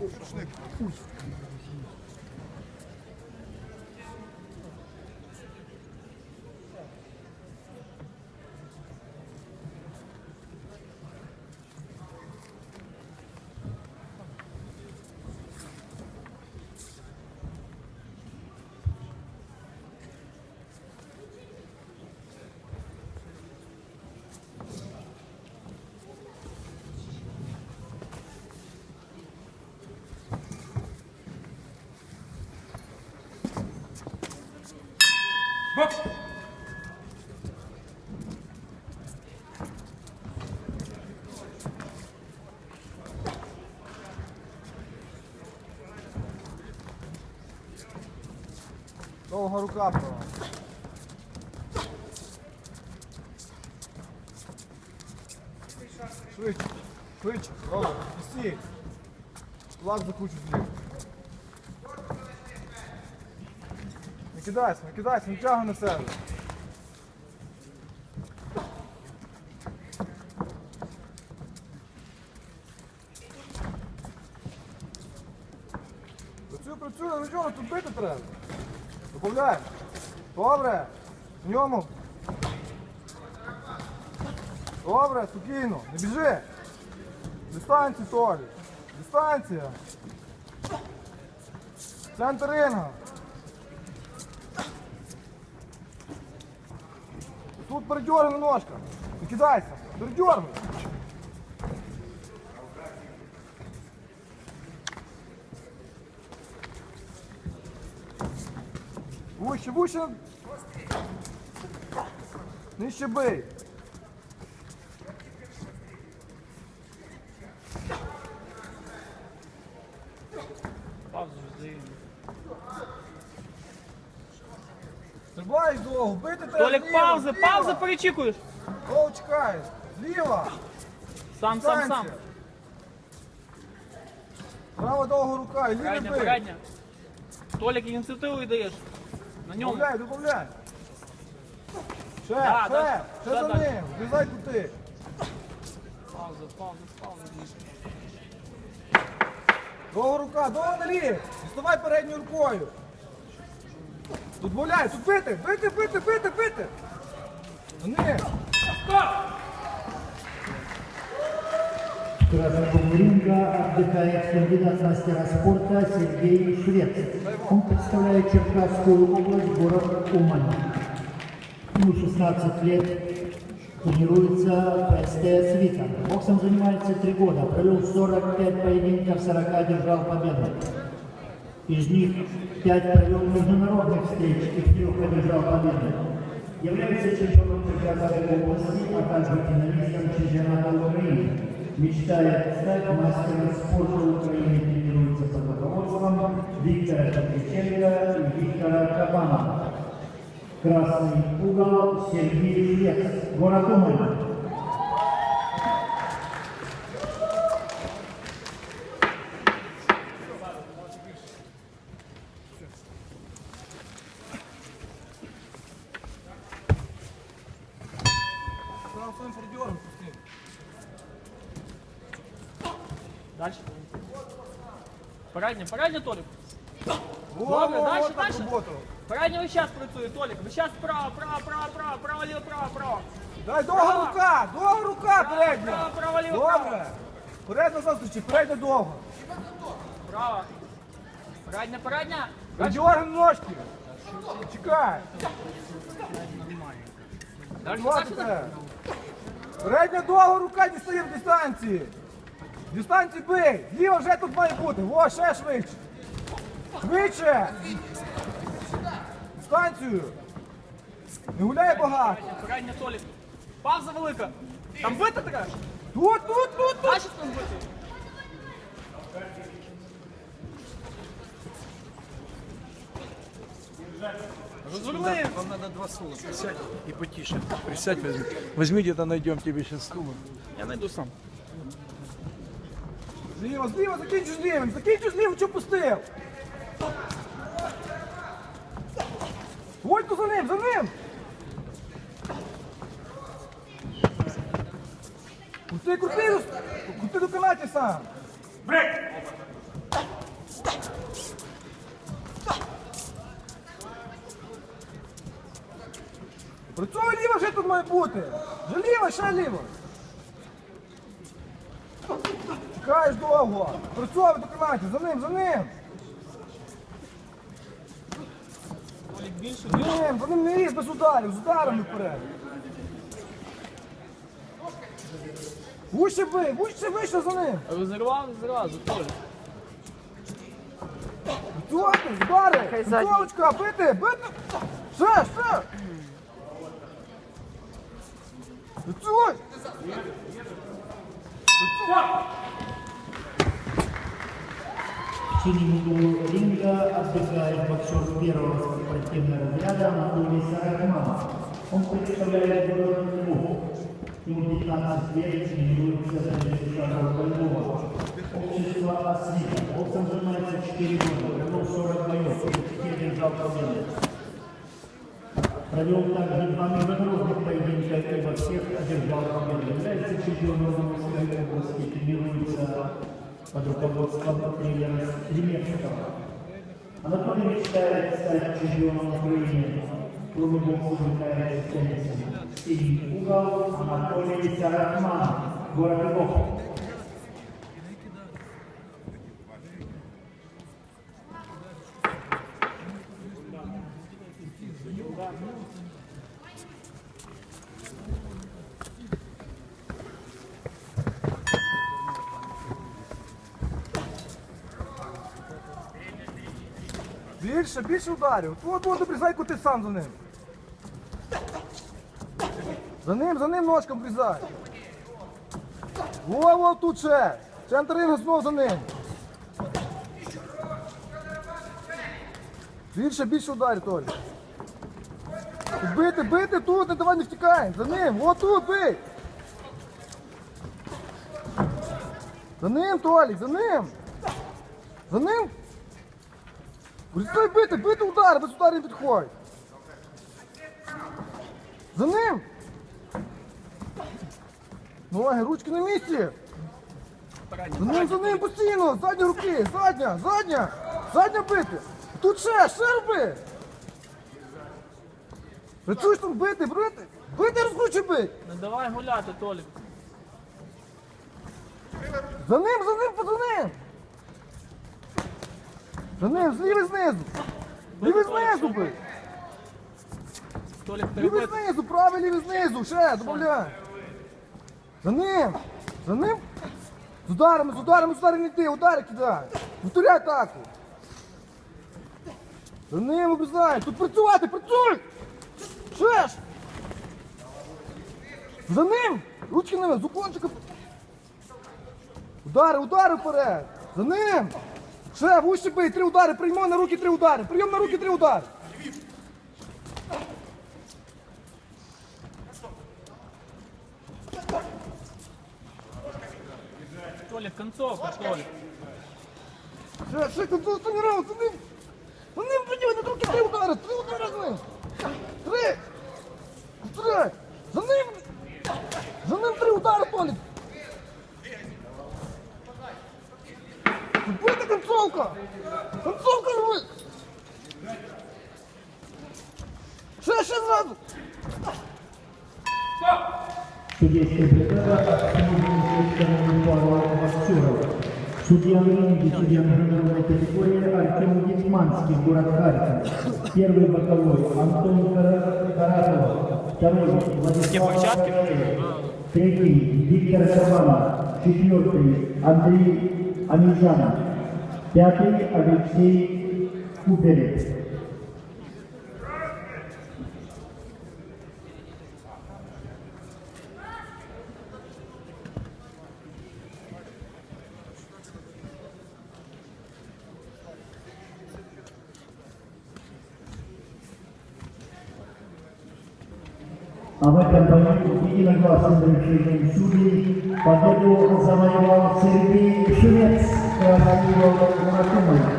Uczny kurs. Довга рука права. Швидше, швидше, стій. Кулак закручу зліва. Не кидайся, кидайся, не тягай на себе. Працюй, працюй, ну чого, тут бити треба. Добавляй. Добре. В ньому. Добре, спокійно. Не біжи. Дистанцію, Толі. Дистанція. Центр ринга. Тут передергни ножка. Не кидайся. Передергни. Вище, вище. Нижче бий. Паузу взаємно. Стрибаєш довго, бити пауза, пауза, перечікуєш. Довго чекаєш. Зліва. Сам, сам, сам. Дистанція. Права довга рука, і лівий Передня, бий. передня. Толік, ініціативу даєш. На ньому. Добавляй, добавляй. Ще, Да, ще, да, ще да, за да. ним. Влізай туди. Пауза, пауза, пауза. Довга рука, довго наліг. Доставай передньою рукою. Тут гуляй, тут бити, бити, бити, бити, бити. Красного ринга отдыхает кандидат мастера спорта Сергей Швец. Он представляет Черкасскую область, город Умань. Ему 16 лет, тренируется ПСТ «Свита». Боксом занимается три года, провел 45 поединков, 40 держал победу. Из них 5 провел международных встреч и в трех одержал победы. Является чемпионом Черкасской области, а также финалистом чемпионата Украины. Мечтает стать мастером спорта Украины, тренируется под руководством Виктора Петриченко и Виктора Кабанова. Красный угол Сергей Швец, город Умань. Сам пусти. Дальше. Передня, Толік. Во, Добре, дальше, дальше. роботу. Передня весь час працює, Толік. Весь час право, право, право, право, право, ліво, право, право. Дай довга рука, довга рука передня. право, право, ліво, право. Добре. Вперед на зустрічі, передня довго. Право. Передня, передня. Передергни ножки. Чекай. Дальше, дальше. тебе. Передня довга рука дістає в дистанції. Дистанції бий. Ліва вже тут має бути. Во, ще швидше. Швидше. Дистанцію. Не гуляй багато. Передня, Толік. Пауза велика. Там бити треба? Тут, тут, тут, тут. Бачиш там бити? Розверни. Вам надо два стула. Присядь и потише. Присядь, возьми. Возьми где-то найдем тебе сейчас стул. Я найду сам. Зліва, зліва, закінчу з лівим. Закінчу з лівим, що пустив. Ходь за ним, за ним. Крути, крути, крути до канаті сам. Працює ліво вже тут має бути. Вже ліво, ще ліво. Чекаєш довго. Працює до канаті, за ним, за ним. За ним, за ним не лізь без ударів, з ударами вперед. Вище бий, вище, вище за ним. Розірвав зразу, Толік. Працювати, удари, концовочка, бити, бити. Ще, ще. Працюй. В углу ринга отдыхает боксер первого спортивного разряда Анатолий Сарахманов. Он представляет город Львов. Ему 15 лет, тренируется Александр Больного. Общество «Освита». Боксом занимается 4 года, провел 40 боев, и держал победу. Провел также два международных и во всех одержал. Является чемпионом области, тренируется под руководством тренера Немецкого. Анатолий мечтает стать чемпионом Украины. Кроме бокса увлекается теннисом. Синий угол Анатолий Сарахман, город Більше, більше ударів. От, от, обрізай ти сам за ним. За ним, за ним ножком обрізай. Во, во, тут ще. Центр ринга знов за ним. Більше, більше ударів, Толі. Бити, бити тут, не давай не втікаємо. За ним, от тут, бий. За ним, Толік, за ним. За ним. Перестай бити, бити удар, без ударів підходь. За ним. Ноги, ручки на місці. За ним, за ним постійно. Задні руки, задня, задня. Задня бити. Тут ще, ще роби. Працюєш там бити, бити. Бити, розкручуй бить. Не давай гуляти, Толік. За ним, за ним, за ним. За ним, зліви знизу. Лівий знизу бий. Толік Лівий знизу, правий лівий знизу, ще, добавляй. За ним, за ним. З ударами, з ударами, з ударами не йти, удари кидай. Повторяй атаку. За ним обрізай. Тут працювати, працюй! Ще ж! За ним! Ручки ними, з уклончика. Удари, удари вперед! За ним! Ще, вище бий, три удари, приймай на руки три удари. Прийом на руки три удари. Толя, концовка. Ще, все, концов, це не раунд, за ним. За ним на руки три удари, три удари з ним. Судейская бригада остановила пару боксеров. Судья в ринге, судья международной категории Артем Гетманский, город Харьков. Первый боковой Антон Кара- Каратов. Второй Владислав Андреев. Третий Виктор Саванов. Четвертый Андрей Амижанов. Пятый Алексей Куберев. Amerikan i innego ascendentnego Sudii, Padodu zawajowała Serbii Szymiec, która zajmowała na Kumana.